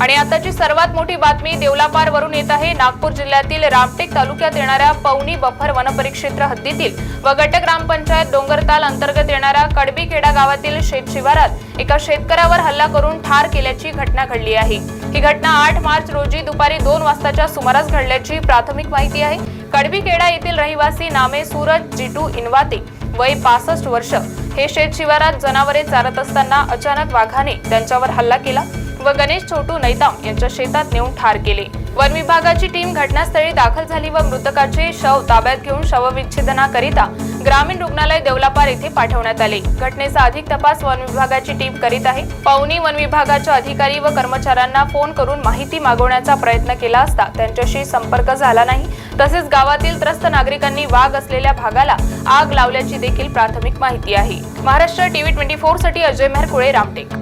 आणि आताची सर्वात मोठी बातमी देवलापार वरून येत आहे. नागपूर जिल्ह्यातील रामटेक तालुक्यात येणाऱ्या पवनी बफर वनपरिक्षेत्र हद्दीतील व गट ग्रामपंचायत डोंगरताल अंतर्गत येणाऱ्या कडबीखेडा गावातील शेत शिवारात एका शेतकऱ्यावर हल्ला करून ठार केल्याची घटना घडली आहे. ही घटना आठ मार्च रोजी दुपारी दोन वाजताच्या सुमारास घडल्याची प्राथमिक माहिती आहे. कडबीखेडा येथील रहिवासी नामे सूरज जिटू इनवाते वय पासष्ट वर्ष. हे शेत शिवारात जनावरे चारत असताना अचानक वाघाने त्यांच्यावर हल्ला केला व गणेश छोटू नैताम यांच्या शेतात नेऊन ठार केले. वन विभागाची टीम घटनास्थळी दाखल झाली व मृतकाचे शव ताब्यात घेऊन शवविच्छेदनाकरिता ग्रामीण रुग्णालय देवलापार येथे पाठवण्यात आले. घटनेचा अधिक तपास वन विभागाची टीम करीत आहे. पवनी वन विभागाच्या अधिकारी व कर्मचाऱ्यांना फोन करून माहिती मागवण्याचा प्रयत्न केला असता त्यांच्याशी संपर्क झाला नाही. तसेच गावातील त्रस्त नागरिकांनी वाघ असलेल्या भागाला आग लावल्याची देखील प्राथमिक माहिती आहे. महाराष्ट्र टीव्ही ट्वेंटी फोरसाठी अजय मेहर कुळे रामटेक.